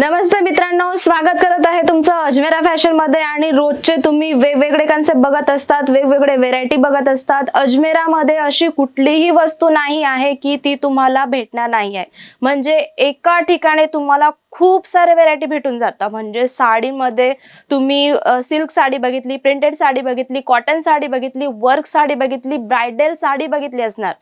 नमस्ते मित्रांनो स्वागत करत आहे तुमचं अजमेरा फॅशनमध्ये आणि रोजचे तुम्ही वेगवेगळे कन्सेप्ट बघत असतात वेगवेगळे व्हेरायटी बघत असतात. अजमेरामध्ये अशी कुठलीही वस्तू नाही आहे की ती तुम्हाला भेटणार नाही आहे. म्हणजे एका ठिकाणी तुम्हाला खूप सारे व्हेरायटी भेटून जातात. म्हणजे साडीमध्ये तुम्ही सिल्क साडी बघितली प्रिंटेड साडी बघितली कॉटन साडी बघितली वर्क साडी बघितली ब्रायडल साडी बघितली असणार.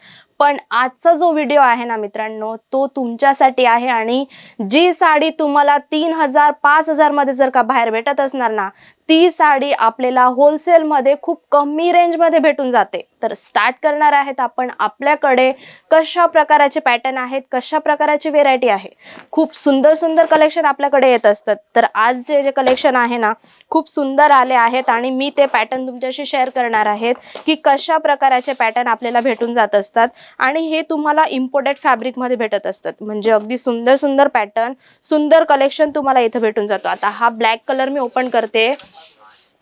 पण आजचा जो व्हिडिओ आहे ना मित्रांनो तो तुमच्यासाठी आहे आणि जी साडी तुम्हाला तीन हजार पाच हजारमध्ये जर का बाहेर भेटत असणार ना ती साडी आपल्याला होलसेलमध्ये खूप कमी रेंजमध्ये भेटून जाते. तर स्टार्ट करणार आहेत आपण आपल्याकडे कशा प्रकाराचे पॅटर्न आहेत कशा प्रकाराची व्हेरायटी आहे. खूप सुंदर सुंदर कलेक्शन आपल्याकडे येत असतात. तर आज जे जे कलेक्शन आहे ना खूप सुंदर आले आहेत आणि मी ते पॅटर्न तुमच्याशी शेअर करणार आहेत की कशा प्रकाराचे पॅटर्न आपल्याला भेटून जात असतात आणि हे तुम्हाला इम्पोर्टेड फॅब्रिकमध्ये भेटत असतात. म्हणजे अगदी सुंदर सुंदर पॅटर्न सुंदर कलेक्शन तुम्हाला इथं भेटून जातो. आता हा ब्लॅक कलर मी ओपन करते.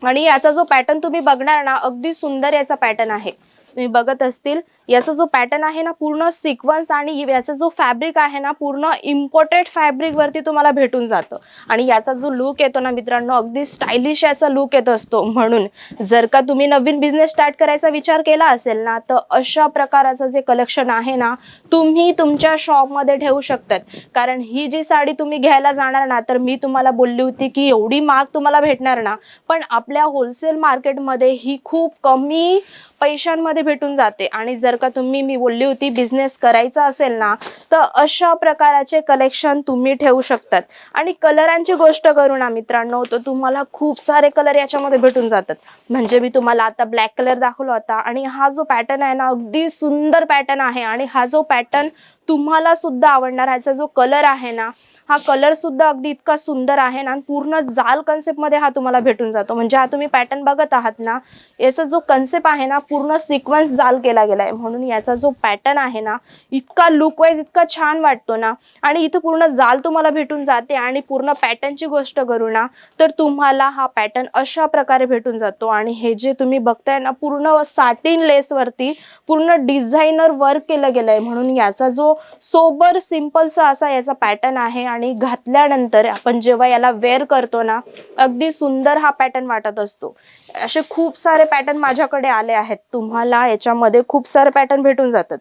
आणि याचा जो पॅटर्न तुम्ही बघणार ना अगदी सुंदर याचा पॅटर्न आहे. तुम्ही बघत असतील याचा जो पॅटर्न आहे ना पूर्ण सिक्वन्स आणि याचा जो फॅब्रिक आहे ना पूर्ण इम्पोर्टेड फॅब्रिकवरती तुम्हाला भेटून जातं. आणि याचा जो लुक येतो ना मित्रांनो अगदी स्टायलिश याचा लुक येत असतो. म्हणून जर का तुम्ही नवीन बिझनेस स्टार्ट करायचा विचार केला असेल ना तर अशा प्रकाराचं जे कलेक्शन आहे ना तुम्ही तुमच्या शॉपमध्ये ठेवू शकतात. कारण ही जी साडी तुम्ही घ्यायला जाणार ना तर मी तुम्हाला बोलली होती की एवढी महाग तुम्हाला भेटणार ना पण आपल्या होलसेल मार्केटमध्ये ही खूप कमी पैशांमध्ये भेटून जाते. आणि जर का तुम्ही मी बोलली होती बिझनेस करायचा असेल ना तर अशा प्रकाराचे कलेक्शन तुम्ही ठेवू शकतात. आणि कलरांची गोष्ट करू ना मित्रांनो तर तुम्हाला खूप सारे कलर याच्यामध्ये भेटून जातात. म्हणजे मी तुम्हाला आता ब्लॅक कलर दाखवला होता आणि हा जो पॅटर्न आहे ना अगदी सुंदर पॅटर्न आहे. आणि हा जो पॅटर्न तुम्हाला सुद्धा आवडणार ह्याचा जो कलर आहे ना हा कलर सुद्धा अगदी इतका सुंदर आहे ना आणि पूर्ण जाल कन्सेप्टमध्ये हा तुम्हाला भेटून जातो. म्हणजे हा तुम्ही पॅटर्न बघत आहात ना याचा जो कन्सेप्ट आहे ना पूर्ण सिक्वन्स जाल केला गेला आहे. म्हणून याचा जो पॅटर्न आहे ना इतका लुक वाईज इतका छान वाटतो ना आणि इथं पूर्ण जाल तुम्हाला भेटून जाते. आणि पूर्ण पॅटर्नची गोष्ट करू ना तर तुम्हाला हा पॅटर्न अशा प्रकारे भेटून जातो. आणि हे जे तुम्ही बघताय ना पूर्ण साटीन लेसवरती पूर्ण डिझायनर वर्क केलं गेलंय. म्हणून याचा जो सोबर सिम्पलचा असा याचा पॅटर्न आहे आणि घातल्यानंतर आपण जेव्हा याला वेअर करतो ना अगदी सुंदर हा पॅटर्न वाटत असतो. असे खूप सारे पॅटर्न माझ्याकडे आले आहेत. तुम्हाला याच्यामध्ये खूप सारे पॅटर्न भेटून जातात.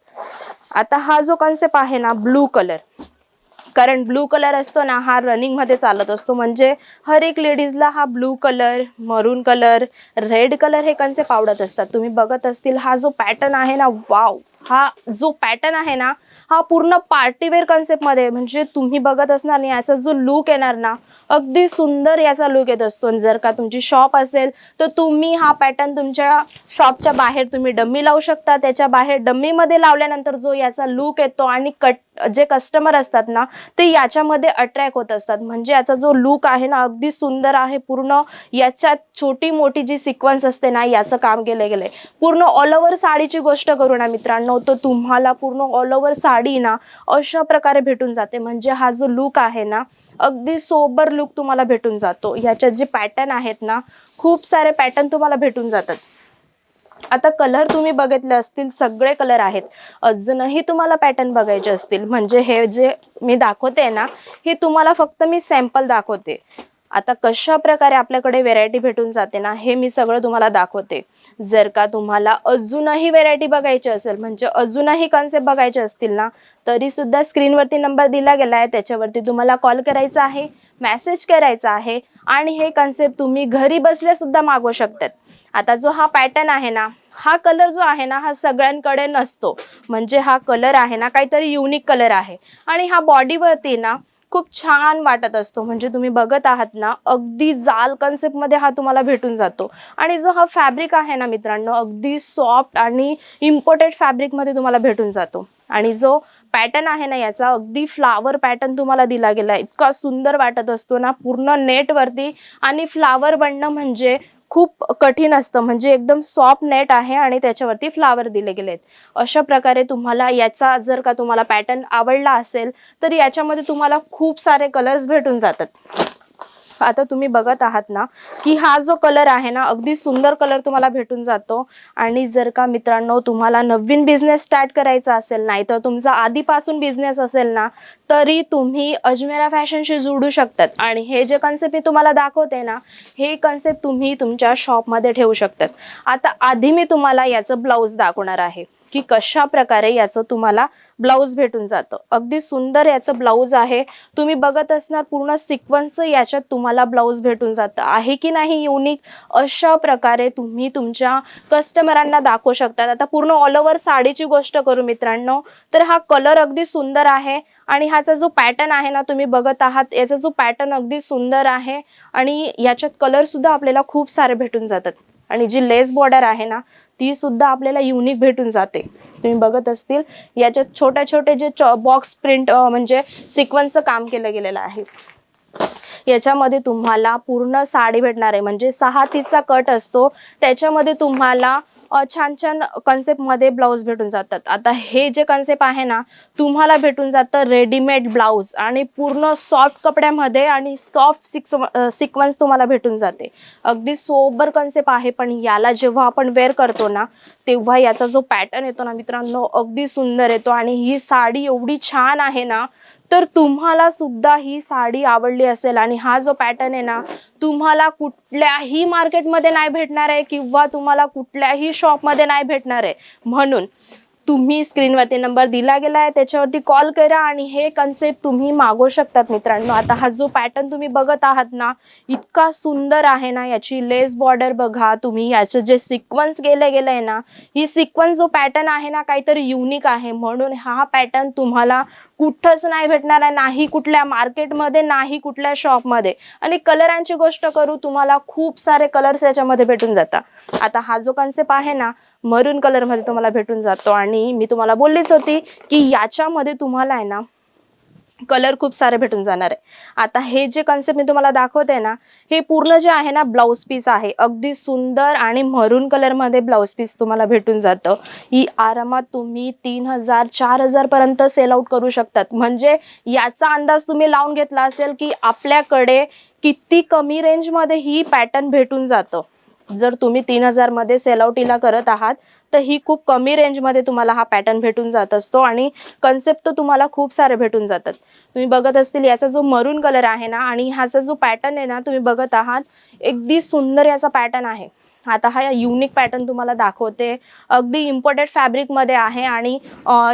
आता हा जो कॉन्सेप्ट आहे ना ब्लू कलर कारण ब्लू कलर असतो ना हा रनिंगमध्ये चालत असतो. म्हणजे हर एक लेडीजला हा blue colour maroon colour red colour हे कन्सेप्ट आवडत असतात. तुम्ही बघत असतील हा जो पॅटर्न आहे ना वाव हा जो पॅटर्न आहे ना हा पूर्ण पार्टीवेअर कन्सेप्टमध्ये म्हणजे तुम्ही बघत असणार नाही याचा जो लुक येणार ना अगदी सुंदर याचा लुक येत असतो. आणि जर का तुमची शॉप असेल तर तुम्ही हा पॅटर्न तुमच्या शॉपच्या बाहेर तुम्ही डम्मी लावू शकता. त्याच्या बाहेर डम्मीमध्ये लावल्यानंतर जो याचा लुक येतो आणि कट जे कस्टमर असतात ना ते याच्यामध्ये अट्रॅक्ट होत असतात. म्हणजे याचा जो लुक आहे ना अगदी सुंदर आहे. पूर्ण याच्यात छोटी मोठी जी सिक्वन्स असते ना याचं काम केलं गेलंय. पूर्ण ऑल ओव्हर साडीची गोष्ट करू ना मित्रांनो तर तुम्हाला पूर्ण ऑल ओव्हर साडी ना अशा प्रकारे भेटून जाते. म्हणजे हा जो लुक आहे ना अगदी सोबर लुक तुम्हाला भेटून जातो. याच्यात जे पॅटर्न आहेत ना खूप सारे पॅटर्न तुम्हाला भेटून जातात. आता कलर तुम्ही बघितले असतील सगळे कलर आहेत. अजूनही तुम्हाला पॅटर्न बघायचे असतील. म्हणजे हे जे मी दाखवते ना हे तुम्हाला फक्त मी सॅम्पल दाखवते. आता कशा प्रकारे आपल्याकडे व्हेरायटी भेटून जाते ना हे मी सगळं तुम्हाला दाखवते. जर का तुम्हाला अजूनही व्हेरायटी बघायची असेल म्हणजे अजूनही कन्सेप्ट बघायचे असतील ना तरी सुद्धा स्क्रीनवरती नंबर दिला गेला आहे त्याच्यावरती तुम्हाला कॉल करायचा आहे मेसेज करायचा आहे आणि हे कन्सेप्ट तुम्ही घरी बसल्या सुद्धा मागवू शकतात. आता जो हा पॅटर्न आहे ना हा कलर जो आहे ना हा सगळ्यांकडे नसतो. म्हणजे हा कलर आहे ना काहीतरी युनिक कलर आहे. आणि हा बॉडीवरती ना खूप छान वाटत असतो. म्हणजे तुम्ही बघत आहात ना अगदी जाल कन्सेप्टमध्ये हा तुम्हाला भेटून जातो. आणि जो हा फॅब्रिक आहे ना मित्रांनो अगदी सॉफ्ट आणि इम्पोर्टेड फॅब्रिकमध्ये तुम्हाला भेटून जातो. आणि जो पॅटर्न आहे ना याचा अगदी फ्लावर पॅटर्न तुम्हाला दिला गेला. इतका सुंदर वाटत असतो ना पूर्ण नेटवरती आणि फ्लावर बनणं म्हणजे खूप कठीण असतं. म्हणजे एकदम सॉफ्ट नेट आहे आणि त्याच्यावरती फ्लावर दिले गेले आहेत अशा प्रकारे तुम्हाला याचा जर का तुम्हाला पॅटर्न आवडला असेल तर याच्यामध्ये तुम्हाला खूप सारे कलर्स भेटून जातात. आता तुम्ही बघत आहात ना की हा जो कलर आहे ना अगदी सुंदर कलर तुम्हाला भेटून जातो. आणि जर का मित्रांनो तुम्हाला नवीन बिझनेस स्टार्ट करायचा असेल नाही तर तुमचा आधीपासून बिझनेस असेल ना तरी तुम्ही अजमेरा फॅशनशी जोडू शकतात. आणि हे जे कन्सेप्ट मी तुम्हाला दाखवते ना हे कन्सेप्ट तुम्ही तुमच्या शॉपमध्ये ठेवू शकतात. आता आधी मी तुम्हाला याचं ब्लाऊज दाखवणार आहे. की कशा प्रकारे याचं तुम्हाला ब्लाऊज भेटून जातं. अगदी सुंदर याचं ब्लाऊज आहे. तुम्ही बघत असणार पूर्ण सिक्वन्स याच्यात तुम्हाला ब्लाऊज भेटून जातं. आहे की नाही युनिक अशा प्रकारे तुम्ही तुमच्या कस्टमरांना दाखवू शकतात. आता पूर्ण ऑल ओव्हर साडीची गोष्ट करू मित्रांनो. तर हा कलर अगदी सुंदर आहे. आणि ह्याचा जो पॅटर्न आहे ना तुम्ही बघत आहात याचा जो पॅटर्न अगदी सुंदर आहे. आणि याच्यात कलर सुद्धा आपल्याला खूप सारे भेटून जातात. आणि जी लेस बॉर्डर आहे ना ती सुद्धा आपल्याला युनिक भेटून जाते. तुम्ही बघत असतील याच्यात छोट्या छोटे जे बॉक्स प्रिंट म्हणजे सिक्वन्सचं काम केलं गेलेलं आहे. याच्यामध्ये तुम्हाला पूर्ण साडी भेटणार आहे. म्हणजे सहा तीचा कट असतो. त्याच्यामध्ये तुम्हाला छान छान कन्सेप्टमध्ये ब्लाऊज भेटून जातात. आता हे जे कन्सेप्ट आहे ना तुम्हाला भेटून जातं रेडीमेड ब्लाऊज आणि पूर्ण सॉफ्ट कपड्यामध्ये आणि सॉफ्ट सिक्स सिक्वन्स तुम्हाला भेटून जाते. अगदी सोबर कन्सेप्ट आहे पण याला जेव्हा आपण वेअर करतो ना तेव्हा याचा जो पॅटर्न येतो ना मित्रांनो अगदी सुंदर येतो आणि ही साडी एवढी छान आहे ना तर तुम्हाला सुद्धा ही साडी आवडली असेल. आणि हा जो पॅटर्न आहे ना तुम्हाला कुठल्याही मार्केटमध्ये नाही भेटणार आहे किंवा तुम्हाला कुठल्याही शॉपमध्ये नाही भेटणार आहे. म्हणून तुम्ही स्क्रीनवरती नंबर दिला गेला आहे त्याच्यावरती कॉल करा आणि हे कन्सेप्ट तुम्ही मागवू शकतात मित्रांनो. आता हा जो पॅटर्न तुम्ही बघत आहात ना इतका सुंदर आहे ना याची लेस बॉर्डर बघा तुम्ही. याचं जे सिक्वन्स गेले गेलं आहे ना ही सिक्वन्स जो पॅटर्न आहे ना काहीतरी युनिक आहे. म्हणून हा पॅटर्न तुम्हाला कुठंच नाही भेटणार आहे नाही कुठल्या मार्केटमध्ये नाही कुठल्या शॉपमध्ये आणि कलरांची गोष्ट करू तुम्हाला खूप सारे कलर्स याच्यामध्ये भेटून जातात. आता हा जो कन्सेप्ट आहे ना मरून कलरमध्ये तुम्हाला भेटून जातो. आणि मी तुम्हाला बोललीच होती की याच्यामध्ये तुम्हाला आहे ना कलर खूप सारे भेटून जाणार आहे. आता हे जे कन्सेप्ट मी तुम्हाला दाखवते ना हे पूर्ण जे आहे ना ब्लाऊज पीस आहे. अगदी सुंदर आणि मरून कलरमध्ये ब्लाऊज पीस तुम्हाला भेटून जातं. ही आरामात तुम्ही तीन हजार चार हजार पर्यंत सेल आउट करू शकतात. म्हणजे याचा अंदाज तुम्ही लावून घेतला असेल की आपल्याकडे किती कमी रेंजमध्ये ही पॅटर्न भेटून जातं. जर तुम्ही तीन हजारमध्ये सेलआउटीला करत आहात तर ही खूप कमी रेंजमध्ये तुम्हाला हा पॅटर्न भेटून जात असतो आणि कन्सेप्ट तर तुम्हाला खूप सारे भेटून जातात. तुम्ही बघत असतील याचा जो मरून कलर आहे ना आणि ह्याचा जो पॅटर्न आहे ना तुम्ही बघत आहात अगदी सुंदर याचा पॅटर्न आहे. आता हा युनिक पॅटर्न तुम्हाला दाखवते. अगदी इम्पोर्टेड फॅब्रिकमध्ये आहे आणि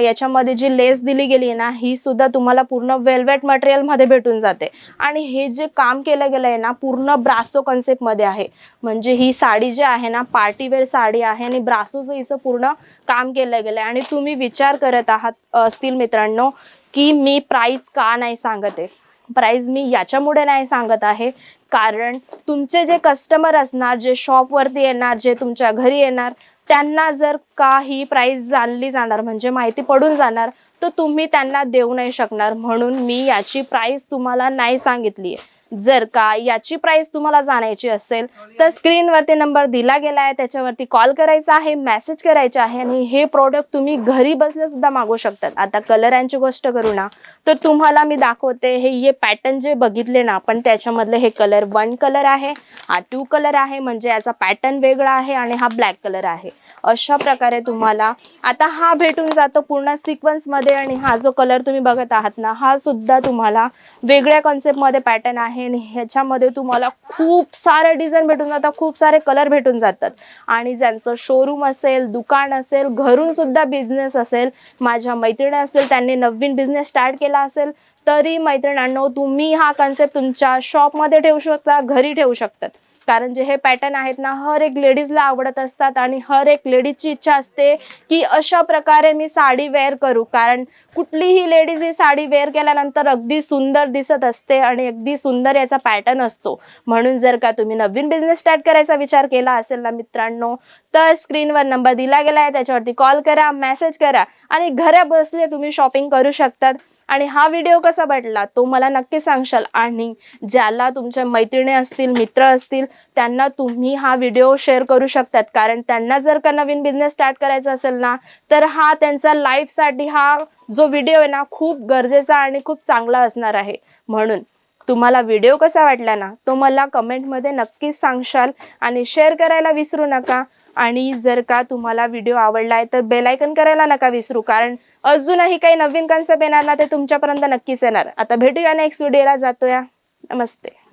याच्यामध्ये जी लेस दिली गेली आहे ना ही सुद्धा तुम्हाला पूर्ण वेल्वेट मटेरियलमध्ये भेटून जाते. आणि हे जे काम केलं गेलं आहे ना पूर्ण ब्रासो कन्सेप्टमध्ये आहे. म्हणजे ही साडी जी आहे ना पार्टीवेअर साडी आहे आणि ब्रासोचं हिचं पूर्ण काम केलं गेलं आहे आणि तुम्ही विचार करत आहात असतील मित्रांनो की मी प्राईस का नाही सांगत आहे. प्राईज मी याच्यामुळे नाही सांगत आहे. कारण तुमचे जे कस्टमर असणार जे शॉपवरती येणार जे तुमच्या घरी येणार त्यांना जर का ही जाणली जाणार म्हणजे माहिती पडून जाणार तर तुम्ही त्यांना देऊ नाही शकणार. म्हणून मी याची प्राईस तुम्हाला नाही सांगितली आहे जर का याची प्राइस तुम्हाला जाणायची असेल तर स्क्रीनवरती नंबर दिला गेला आहे त्याच्यावरती कॉल करायचा आहे मेसेज करायचा आहे आणि हे प्रोडक्ट तुम्ही घरी बसले सुद्धा मागवू शकतात. आता कलरांची गोष्ट करू ना तर तुम्हाला मी दाखवते हे ये पॅटर्न जे बघितले ना आपण त्याच्यामधले हे कलर वन कलर आहे हा टू कलर आहे म्हणजे याचा पॅटर्न वेगळा आहे आणि हा ब्लॅक कलर आहे. अशा प्रकारे तुम्हाला आता हा भेटून जातो पूर्ण सिक्वन्समध्ये आणि हा जो कलर तुम्ही बघत आहात ना हा सुद्धा तुम्हाला वेगळ्या कॉन्सेप्टमध्ये पॅटर्न आहे आणि ह्याच्यामध्ये तुम्हाला खूप सारे डिझाईन भेटून जातात खूप सारे कलर भेटून जातात. आणि ज्यांचं शोरूम असेल दुकान असेल घरून सुद्धा बिझनेस असेल माझ्या मैत्रिणी असतील त्यांनी नवीन बिझनेस स्टार्ट केला असेल तरी मैत्रिणांनो तुम्ही हा कन्सेप्ट तुमच्या शॉपमध्ये ठेवू शकता घरी ठेवू शकतात. कारण जे हे पॅटर्न आहेत ना हर एक लेडीजला आवडत असतात आणि हर एक लेडीजची इच्छा असते की अशा प्रकारे मी साडी वेअर करू. कारण कुठलीही लेडीज ही साडी वेअर केल्यानंतर अगदी सुंदर दिसत असते आणि अगदी सुंदर याचा पॅटर्न असतो. म्हणून जर का तुम्ही नवीन बिझनेस स्टार्ट करायचा विचार केला असेल ना मित्रांनो तर स्क्रीनवर नंबर दिला गेला आहे. त्याच्यावरती कॉल करा मेसेज करा आणि घरा बसले तुम्ही शॉपिंग करू शकतात. आणि हा व्हिडिओ कसा वाटला तो मला नक्की सांगशाल. आणि ज्याला तुमच्या मैत्रिणी असतील मित्र असतील त्यांना तुम्ही हा व्हिडिओ शेअर करू शकतात. कारण त्यांना जर का नवीन बिझनेस स्टार्ट करायचा असेल ना तर हा त्यांचा लाईफसाठी हा जो व्हिडिओ आहे ना खूप गरजेचा आणि खूप चांगला असणार आहे. म्हणून तुम्हाला व्हिडिओ कसा वाटला ना तो मला कमेंटमध्ये नक्कीच सांगशाल. आणि शेअर करायला विसरू नका. आणि जर का तुम्हाला व्हिडिओ आवडला आहे तर बेलायकन करायला नका विसरू कारण अजूनही काही नवीन कन्सेप्ट येणार ना ते तुमच्यापर्यंत नक्कीच येणार. आता भेटूया नेक्स्ट व्हिडिओला जातोया. नमस्ते.